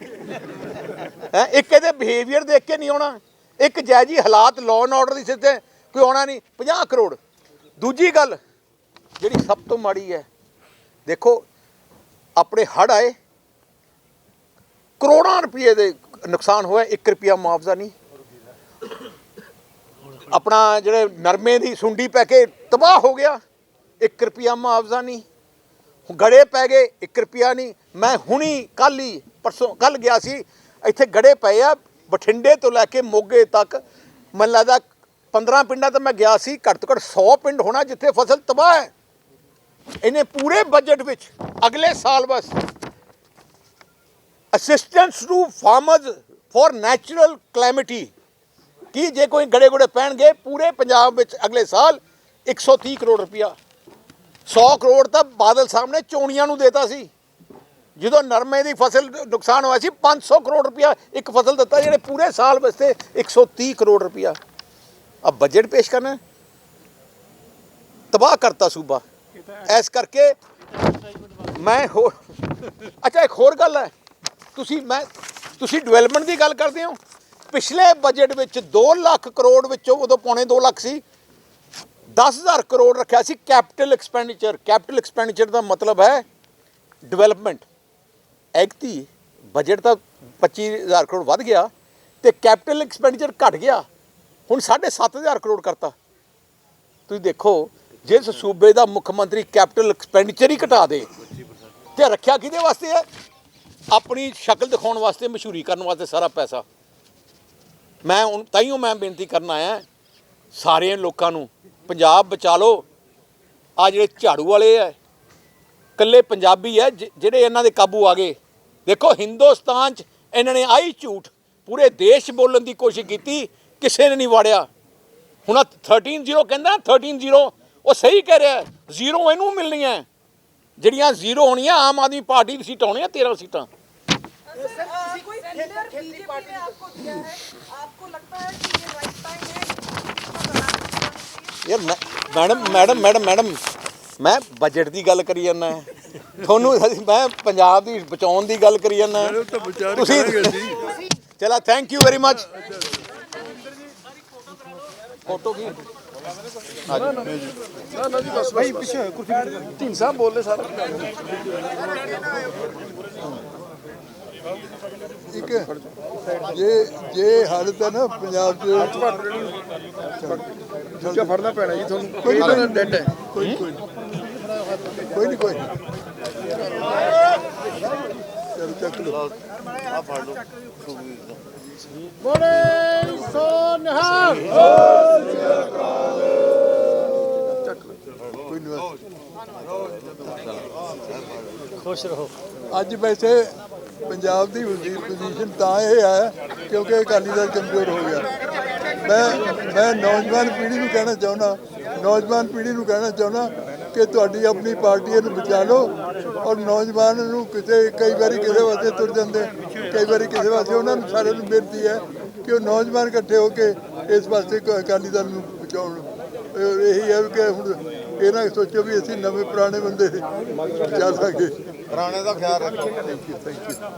Speaker 2: ਹੈ, ਇੱਕ ਇਹਦੇ ਬਿਹੇਵੀਅਰ ਦੇਖ ਕੇ ਨਹੀਂ ਆਉਣਾ। ਇੱਕ ਜਾਇਜੀ ਹਾਲਾਤ ਲਾਅ ਐਂਡ ਆਰਡਰ ਦੀ ਸਿੱਧੇ ਕੋਈ ਆਉਣਾ ਨਹੀਂ 50 ਕਰੋੜ। ਦੂਜੀ ਗੱਲ, ਜਿਹੜੀ ਸਭ ਤੋਂ ਮਾੜੀ ਹੈ, ਦੇਖੋ, ਆਪਣੇ ਹੜ ਆਏ, ਕਰੋੜਾਂ ਰੁਪਏ ਦੇ ਨੁਕਸਾਨ ਹੋਇਆ 1 ਰੁਪਿਆ ਮੁਆਵਜ਼ਾ ਨਹੀਂ। ਆਪਣਾ ਜਿਹੜੇ ਨਰਮੇ ਦੀ ਸੁੰਡੀ ਪੈ ਕੇ ਤਬਾਹ ਹੋ ਗਿਆ 1 ਰੁਪਿਆ ਮੁਆਵਜ਼ਾ ਨਹੀਂ। ਗੜੇ ਪੈ ਗਏ 1 ਰੁਪਿਆ ਨਹੀਂ। ਮੈਂ ਹੁਣੀ ਕੱਲ ਹੀ, ਪਰਸੋਂ ਕੱਲ ਗਿਆ ਸੀ, ਇੱਥੇ ਗੜੇ ਪਏ ਆ, ਬਠਿੰਡੇ ਤੋਂ ਲੈ ਕੇ ਮੋਗੇ ਤੱਕ। ਮੈਨੂੰ ਲੱਗਦਾ 15 ਪਿੰਡਾਂ ਤੇ ਮੈਂ ਗਿਆ ਸੀ, ਘੱਟ ਤੋਂ ਘੱਟ 100 ਪਿੰਡ ਹੋਣਾ ਜਿੱਥੇ ਫਸਲ ਤਬਾਹ ਹੈ। ਇਹਨੇ ਪੂਰੇ ਬਜਟ ਵਿੱਚ ਅਗਲੇ ਸਾਲ ਬਸ assistance to farmers for natural calamity ਕਿ ਜੇ ਕੋਈ ਗੜੇ ਗੁੜੇ ਪੈਣਗੇ, ਪੂਰੇ ਪੰਜਾਬ ਵਿੱਚ ਅਗਲੇ ਸਾਲ 130 ਕਰੋੜ ਰੁਪਇਆ। 100 ਕਰੋੜ ਤਾਂ ਬਾਦਲ ਸਾਹਿਬ ਨੇ ਚੋਣੀਆਂ ਨੂੰ ਦੇਤਾ ਸੀ। ਜਦੋਂ ਨਰਮੇ ਦੀ ਫਸਲ ਨੁਕਸਾਨ ਹੋਇਆ ਸੀ 500 ਕਰੋੜ ਰੁਪਇਆ ਇੱਕ ਫਸਲ ਦਿੱਤਾ, ਜਿਹੜੇ ਪੂਰੇ ਸਾਲ ਵਾਸਤੇ 130 ਕਰੋੜ ਰੁਪਇਆ। ਆ ਬਜਟ ਪੇਸ਼ ਕਰਨਾ ਤਬਾਹ ਕਰਤਾ ਸੂਬਾ। ਐਸ ਕਰਕੇ ਮੈਂ ਹੋਰ, ਅੱਛਾ, ਇੱਕ ਹੋਰ ਗੱਲ ਹੈ। ਤੁਸੀਂ, ਮੈਂ, ਤੁਸੀਂ ਡਿਵੈਲਪਮੈਂਟ ਦੀ ਗੱਲ ਕਰਦੇ ਹੋ। ਪਿਛਲੇ ਬਜਟ ਵਿੱਚ 2 ਲੱਖ ਕਰੋੜ ਵਿੱਚੋਂ ਉਦੋਂ ਪੌਣੇ 2 ਲੱਖ ਸੀ। 10000 ਕਰੋੜ ਰੱਖਿਆ ਸੀ ਕੈਪੀਟਲ ਐਕਸਪੈਂਡੀਚਰ ਕੈਪੀਟਲ ਐਕਸਪੈਂਡੀਚਰ ਦਾ ਮਤਲਬ ਹੈ ਡਿਵੈਲਪਮੈਂਟ ਐਗਤੀ ਬਜਟ ਤਾਂ 25000 ਕਰੋੜ ਵੱਧ ਗਿਆ ਤੇ ਕੈਪੀਟਲ ਐਕਸਪੈਂਡੀਚਰ ਘਟ ਗਿਆ। ਹੁਣ 7500 ਕਰੋੜ ਕਰਤਾ। ਤੁਸੀਂ ਦੇਖੋ, ਜਿਸ ਸੂਬੇ ਦਾ ਮੁੱਖ ਮੰਤਰੀ ਕੈਪੀਟਲ ਐਕਸਪੈਂਡੀਚਰ ਹੀ ਘਟਾ ਦੇ, ਤੇ ਰੱਖਿਆ ਕਿਹਦੇ ਵਾਸਤੇ ਹੈ? ਆਪਣੀ ਸ਼ਕਲ ਦਿਖਾਉਣ ਵਾਸਤੇ, ਮਸ਼ਹੂਰੀ ਕਰਨ ਵਾਸਤੇ ਸਾਰਾ ਪੈਸਾ। ਮੈਂ ਹੁਣ ਤਾਈਓ ਮੈਂ ਬੇਨਤੀ ਕਰਨ ਆਇਆ ਸਾਰੇ ਲੋਕਾਂ ਨੂੰ ਪੰਜਾਬ ਬਚਾ ਲਓ ਆ ਜਿਹੜੇ ਝਾੜੂ ਵਾਲੇ ਆ ਕੱਲੇ ਪੰਜਾਬੀ ਹੈ ਜਿ- ਜਿਹੜੇ ਇਹਨਾਂ ਦੇ ਕਾਬੂ ਆ ਗਏ ਦੇਖੋ ਹਿੰਦੁਸਤਾਨ 'ਚ ਇਹਨਾਂ ਨੇ ਆਈ ਝੂਠ ਪੂਰੇ ਦੇਸ਼ ਬੋਲਣ ਦੀ ਕੋਸ਼ਿਸ਼ ਕੀਤੀ ਕਿਸੇ ਨੇ ਨਹੀਂ ਵਾੜਿਆ ਹੁਣ ਆਹ 13 ਜ਼ੀਰੋ ਕਹਿੰਦਾ 13 ਜ਼ੀਰੋ ਉਹ ਸਹੀ ਕਹਿ ਰਿਹਾ ਜ਼ੀਰੋ ਇਹਨੂੰ ਮਿਲਣੀਆਂ ਜਿਹੜੀਆਂ ਜ਼ੀਰੋ ਹੋਣੀਆਂ ਆਮ ਆਦਮੀ ਪਾਰਟੀ ਦੀ ਸੀਟਾਂ ਹੋਣੀਆਂ 13 ਸੀਟਾਂ
Speaker 3: कोई टेंडर बीजेपी ने आपको दिया है आपको लगता है कि
Speaker 2: ਯਾਰ ਮੈਂ- ਮੈਡਮ ਮੈਡਮ ਮੈਡਮ ਮੈਡਮ ਮੈਂ ਬਜਟ ਦੀ ਗੱਲ ਕਰੀ ਜਾਂਦਾ। ਤੁਹਾਨੂੰ ਮੈਂ ਪੰਜਾਬ ਦੀ ਬਚਾਉਣ ਦੀ ਗੱਲ ਕਰੀ ਜਾਂਦਾ।
Speaker 1: ਉਹ ਤਾਂ ਵਿਚਾਰ
Speaker 2: ਤੁਸੀਂ ਚਲਾ thank you very much photo ਕੀ?
Speaker 1: ਇੱਕ ਜੇ ਜੇ ਹਾਲਤ ਹੈ ਨਾ ਪੰਜਾਬ ਦੇ
Speaker 8: ਦੂਜਾ ਫੜਨਾ ਪੈਣਾ ਜੀ ਤੁਹਾਨੂੰ।
Speaker 1: ਕੋਈ ਡੈਡ ਹੈ। ਕੋਈ ਕੋਈ ਕੋਈ ਨਹੀਂ ਕੋਈ ਨਹੀਂ। ਚਲ ਚੱਕ ਲਓ।
Speaker 6: ਆ ਫੜ ਲਓ।
Speaker 1: ਕੋਈ ਨਹੀਂ।
Speaker 9: ਖੁਸ਼ ਰਹੋ।
Speaker 1: ਅੱਜ ਵੈਸੇ ਪੰਜਾਬ ਦੀ ਪੋਜੀਸ਼ਨ ਤਾਂ ਇਹ ਹੈ ਕਿਉਂਕਿ ਅਕਾਲੀ ਦਲ ਕਮਜ਼ੋਰ ਹੋ ਗਿਆ। ਮੈਂ ਮੈਂ ਨੌਜਵਾਨ ਪੀੜ੍ਹੀ ਨੂੰ ਕਹਿਣਾ ਚਾਹੁੰਦਾ ਨੌਜਵਾਨ ਪੀੜ੍ਹੀ ਨੂੰ ਕਹਿਣਾ ਚਾਹੁੰਦਾ ਕਿ ਤੁਹਾਡੀ ਆਪਣੀ ਪਾਰਟੀ ਨੂੰ ਬਚਾ ਲਓ ਔਰ ਨੌਜਵਾਨ ਨੂੰ ਕਿਤੇ ਕਈ ਵਾਰੀ ਕਿਸੇ ਵਾਸਤੇ ਤੁਰ ਜਾਂਦੇ ਕਈ ਵਾਰੀ ਕਿਸੇ ਵਾਸਤੇ। ਉਹਨਾਂ ਨੂੰ ਸਾਰਿਆਂ ਨੂੰ ਬੇਨਤੀ ਹੈ ਕਿ ਉਹ ਨੌਜਵਾਨ ਇਕੱਠੇ ਹੋ ਕੇ ਇਸ ਵਾਸਤੇ ਅਕਾਲੀ ਦਲ ਨੂੰ ਬਚਾਉਣ। ਇਹੀ ਹੈ ਕਿ ਹੁਣ ਇਹ ਨਾ ਸੋਚੋ ਵੀ ਅਸੀਂ ਨਵੇਂ ਪੁਰਾਣੇ ਬੰਦੇ ਚੱਲ ਸਕੇ।
Speaker 6: ਪੁਰਾਣੇ ਦਾ ਖਿਆਲ ਰੱਖੋ।
Speaker 1: Thank you thank you